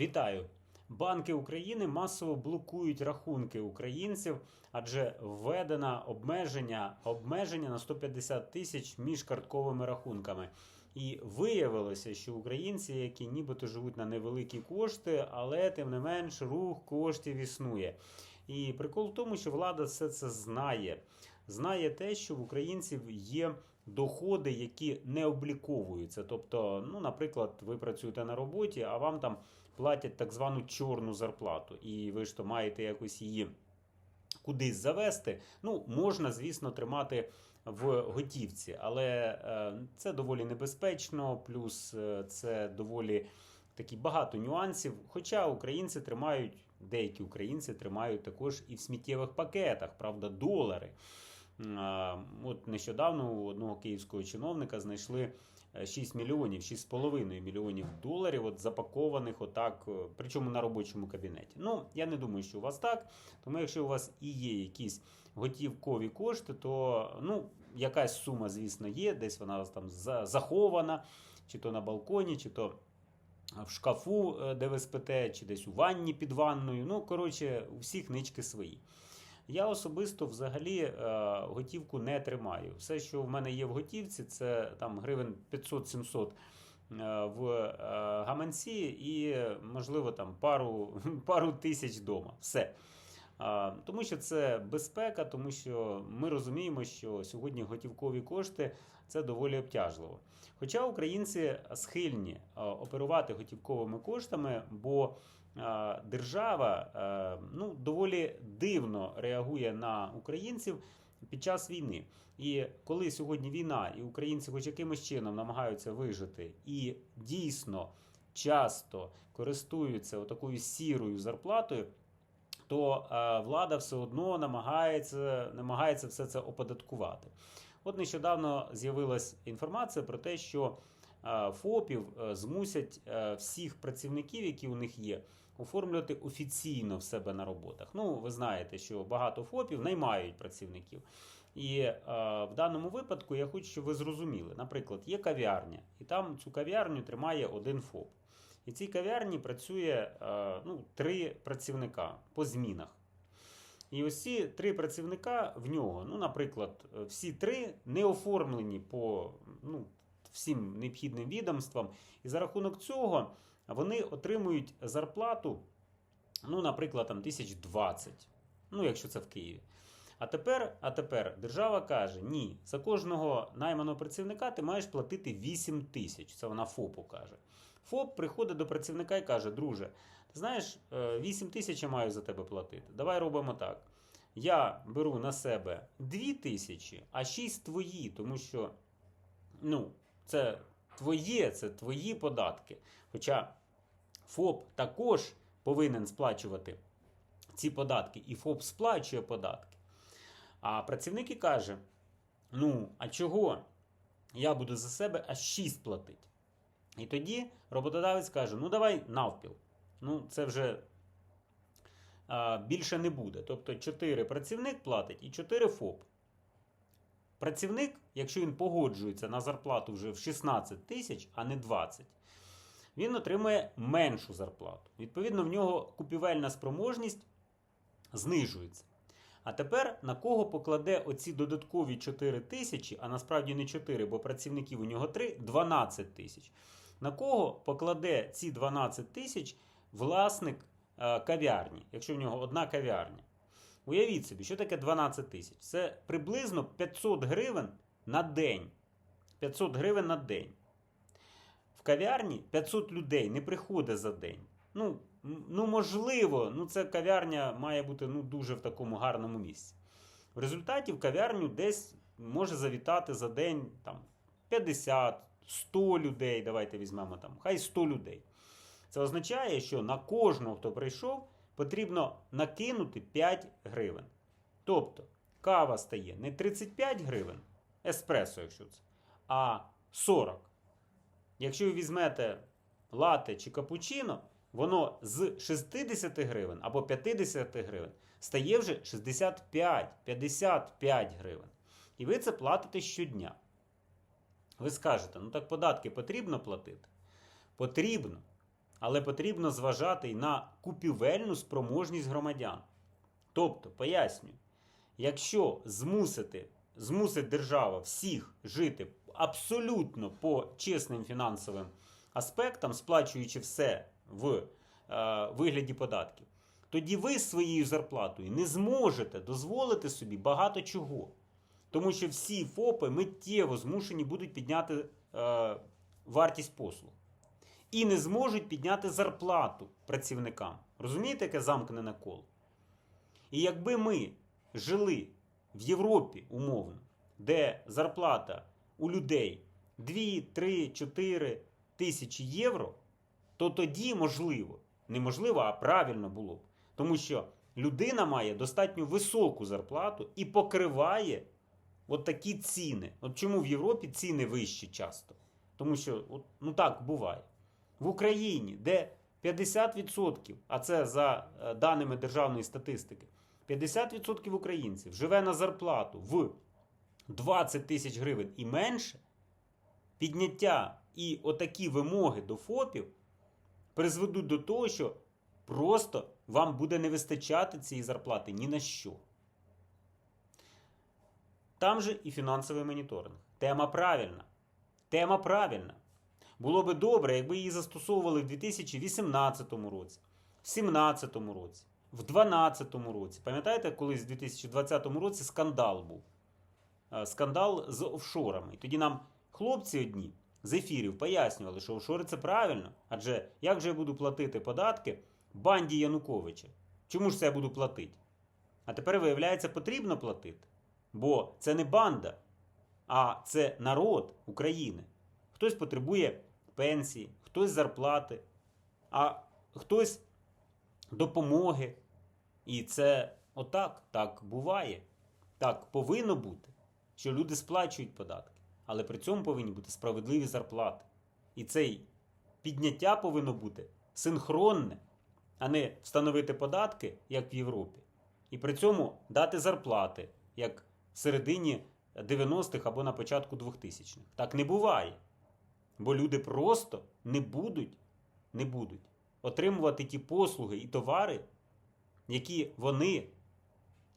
Вітаю! Банки України масово блокують рахунки українців, адже введено обмеження, обмеження на 150 тисяч між картковими рахунками. І виявилося, що українці, які нібито живуть на невеликі кошти, але тим не менш рух коштів існує. І прикол в тому, що влада все це знає. Знає те, що в українців є доходи, які не обліковуються. Тобто, ну, наприклад, ви працюєте на роботі, а вам там платять так звану чорну зарплату, і ви ж то маєте якось її кудись завести. Ну, можна, звісно, тримати в готівці, але е, це доволі небезпечно, плюс е, це доволі такі багато нюансів. Хоча українці тримають, деякі українці тримають також і в сміттєвих пакетах, правда, долари. От нещодавно у одного київського чиновника знайшли 6 мільйонів, 6,5 мільйонів доларів, от запакованих отак, е, причому на робочому кабінеті. Ну, я не думаю, що у вас так. Тому якщо у вас і є якісь готівкові кошти, то ну, якась сума, звісно, є, десь вона вас там захована, чи то на балконі, чи то в шкафу, е, де ви спите, чи десь у ванні під ванною. Ну, коротше, у всіх нички свої. Я особисто взагалі е, готівку не тримаю. Все, що в мене є в готівці, це там гривень 500-700 е, в е, гаманці і, можливо, там пару, пару тисяч вдома. Все. Тому що це безпека, тому що ми розуміємо, що сьогодні готівкові кошти це доволі обтяжливо. Хоча українці схильні оперувати готівковими коштами, бо держава ну, доволі дивно реагує на українців під час війни. І коли сьогодні війна, і українці хоч якимось чином намагаються вижити, і дійсно часто користуються такою сірою зарплатою, то е, влада все одно намагається, намагається все це оподаткувати. От нещодавно з'явилася інформація про те, що е, ФОПів е, змусять е, всіх працівників, які у них є, оформлювати офіційно в себе на роботах. Ну, ви знаєте, що багато ФОПів наймають працівників. І е, в даному випадку я хочу, щоб ви зрозуміли. Наприклад, є кав'ярня, і там цю кав'ярню тримає один ФОП. І цій кав'ярні працює е, ну, три працівника по змінах. І ось ці три працівника в нього, ну, наприклад, е, всі три не оформлені по ну, всім необхідним відомствам. І за рахунок цього вони отримують зарплату, ну, наприклад, там 1020, ну, якщо це в Києві. А тепер, а тепер держава каже: ні, за кожного найманого працівника ти маєш платити 8 тисяч. Це вона ФОПу каже. ФОП приходить до працівника і каже: друже, ти знаєш, е, 8 тисяч я маю за тебе платити. Давай робимо так. Я беру на себе 2 тисячі, а 6 твої, тому що ну, це твоє, це твої податки. Хоча ФОП також повинен сплачувати ці податки, і ФОП сплачує податки. А працівник і каже: ну, а чого я буду за себе аж 6 платити? І тоді роботодавець каже: ну давай навпіл. Ну, це вже а, більше не буде. Тобто 4 працівник платить і 4 ФОП. Працівник, якщо він погоджується на зарплату вже в 16 тисяч, а не 20, він отримує меншу зарплату. Відповідно, в нього купівельна спроможність знижується. А тепер на кого покладе оці додаткові 4 тисячі, а насправді не 4, бо працівників у нього 3, 12 тисяч. На кого покладе ці 12 тисяч власник е, кав'ярні, якщо в нього одна кав'ярня? Уявіть собі, що таке 12 тисяч? Це приблизно 500 гривень на день. 500 гривень на день. В кав'ярні 500 людей не приходить за день. Ну, ну можливо, ну це кав'ярня має бути ну, дуже в такому гарному місці. В результаті в кав'ярню десь може завітати за день там, 50, 100 людей. Давайте візьмемо там, хай 100 людей. Це означає, що на кожного, хто прийшов, потрібно накинути 5 гривень. Тобто кава стає не 35 гривень, еспресо, якщо це, а 40. Якщо ви візьмете лате чи капучино, воно з 60 гривень або 50 гривень стає вже 65-55 гривень. І ви це платите щодня. Ви скажете, ну так податки потрібно платити? Потрібно. Але потрібно зважати й на купівельну спроможність громадян. Тобто, пояснюю, якщо змусити, змусить держава всіх жити абсолютно по чесним фінансовим аспектам, сплачуючи все в е, вигляді податків, тоді ви своєю зарплатою не зможете дозволити собі багато чого. Тому що всі ФОПи миттєво змушені будуть підняти е, вартість послуг. І не зможуть підняти зарплату працівникам. Розумієте, яке замкнене коло? І якби ми жили в Європі умовно, де зарплата у людей 2, 3, 4 тисячі євро, то тоді можливо, неможливо, а правильно було б. Тому що людина має достатньо високу зарплату і покриває от такі ціни. От чому в Європі ціни вищі часто? Тому що от, ну так буває. В Україні, де 50%, а це за е, даними державної статистики, 50% українців живе на зарплату в 20 тисяч гривень і менше, підняття і отакі вимоги до ФОПів призведуть до того, що просто вам буде не вистачати цієї зарплати ні на що. Там же і фінансовий моніторинг. Тема правильна. Тема правильна. Було би добре, якби її застосовували в 2018 році, в 2017 році, в 2012 році. Пам'ятаєте, колись в 2020 році скандал був? Е, Скандал з офшорами. І тоді нам хлопці одні з ефірів пояснювали, що офшори це правильно. Адже як же я буду платити податки банді Януковича? Чому ж це я буду платити? А тепер, виявляється, потрібно платити. Бо це не банда, а це народ України. Хтось потребує пенсії, хтось зарплати, а хтось допомоги. І це отак, так буває. Так повинно бути, що люди сплачують податки, але при цьому повинні бути справедливі зарплати. І це підняття повинно бути синхронне, а не встановити податки, як в Європі, і при цьому дати зарплати, як в середині 90-х або на початку 2000-х. Так не буває. Бо люди просто не будуть, не будуть отримувати ті послуги і товари, які вони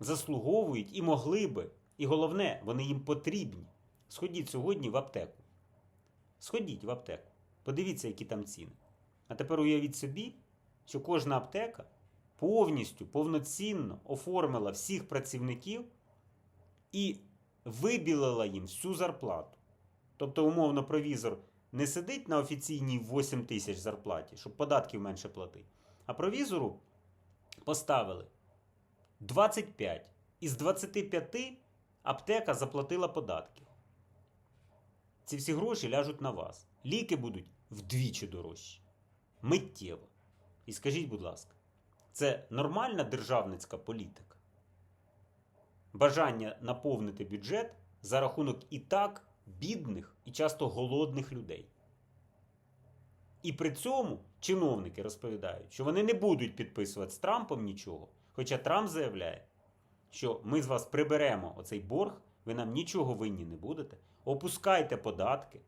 заслуговують і могли би. І головне, вони їм потрібні. Сходіть сьогодні в аптеку. Сходіть в аптеку. Подивіться, які там ціни. А тепер уявіть собі, що кожна аптека повністю, повноцінно оформила всіх працівників і вибілила їм всю зарплату. Тобто, умовно, провізор не сидить на офіційній 8 тисяч зарплаті, щоб податків менше платити. А провізору поставили 25. Із 25 аптека заплатила податків. Ці всі гроші ляжуть на вас. Ліки будуть вдвічі дорожчі. Миттєво. І скажіть, будь ласка, це нормальна державницька політика? Бажання наповнити бюджет за рахунок і так бідних і часто голодних людей. І при цьому чиновники розповідають, що вони не будуть підписувати з Трампом нічого. Хоча Трамп заявляє, що ми з вас приберемо оцей борг, ви нам нічого винні не будете. Опускайте податки,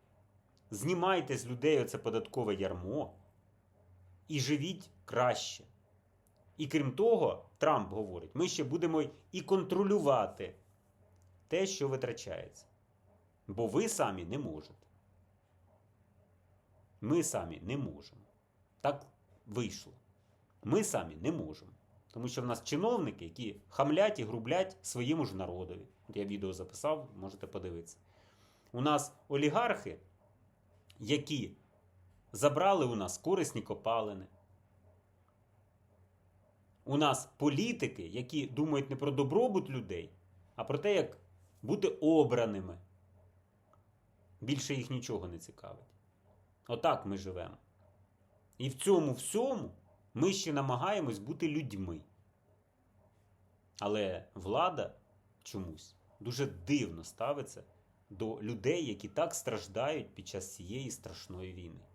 знімайте з людей оце податкове ярмо і живіть краще. І крім того, Трамп говорить, ми ще будемо і контролювати те, що витрачається. Бо ви самі не можете. Ми самі не можемо. Так вийшло. Ми самі не можемо. Тому що в нас чиновники, які хамлять і грублять своєму ж народові. От я відео записав, можете подивитися. У нас олігархи, які забрали у нас корисні копалини. У нас політики, які думають не про добробут людей, а про те, як бути обраними. Більше їх нічого не цікавить. Отак ми живемо. І в цьому всьому ми ще намагаємось бути людьми. Але влада чомусь дуже дивно ставиться до людей, які так страждають під час цієї страшної війни.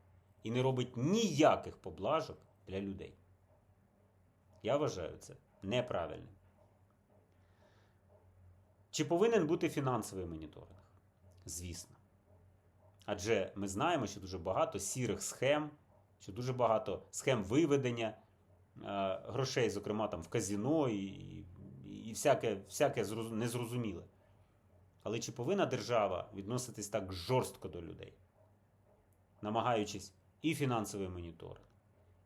І не робить ніяких поблажок для людей. Я вважаю це неправильним. Чи повинен бути фінансовий моніторинг? Звісно. Адже ми знаємо, що дуже багато сірих схем що дуже багато схем виведення е, грошей, зокрема там в казіно і, і, всяке, всяке незрозуміле. Але чи повинна держава відноситись так жорстко до людей, намагаючись і фінансовий моніторинг,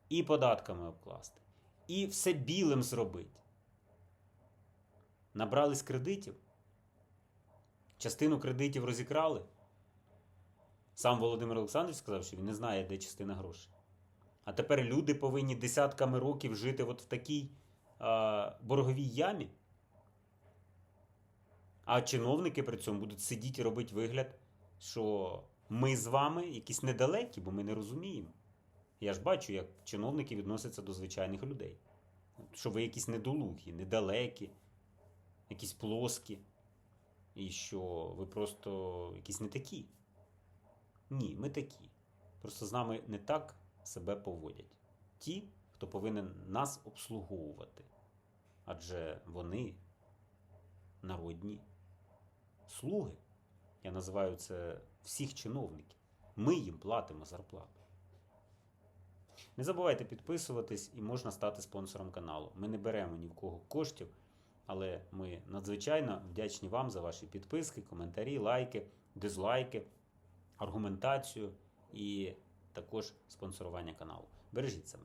і податками обкласти, і все білим зробити? Набрались кредитів, частину кредитів розікрали. Сам Володимир Олександрович сказав, що він не знає, де частина грошей. А тепер люди повинні десятками років жити от в такій а, борговій ямі. А чиновники при цьому будуть сидіти і робити вигляд, що ми з вами якісь недалекі, бо ми не розуміємо. Я ж бачу, як чиновники відносяться до звичайних людей. Що ви якісь недолугі, недалекі, якісь плоскі, і що ви просто якісь не такі. Ні, ми такі. Просто з нами не так себе поводять. Ті, хто повинен нас обслуговувати. Адже вони народні слуги. Я називаю це всіх чиновників. Ми їм платимо зарплату. Не забувайте підписуватись і можна стати спонсором каналу. Ми не беремо ні в кого коштів, але ми надзвичайно вдячні вам за ваші підписки, коментарі, лайки, дизлайки, аргументацію і також спонсорування каналу. Бережіть себе.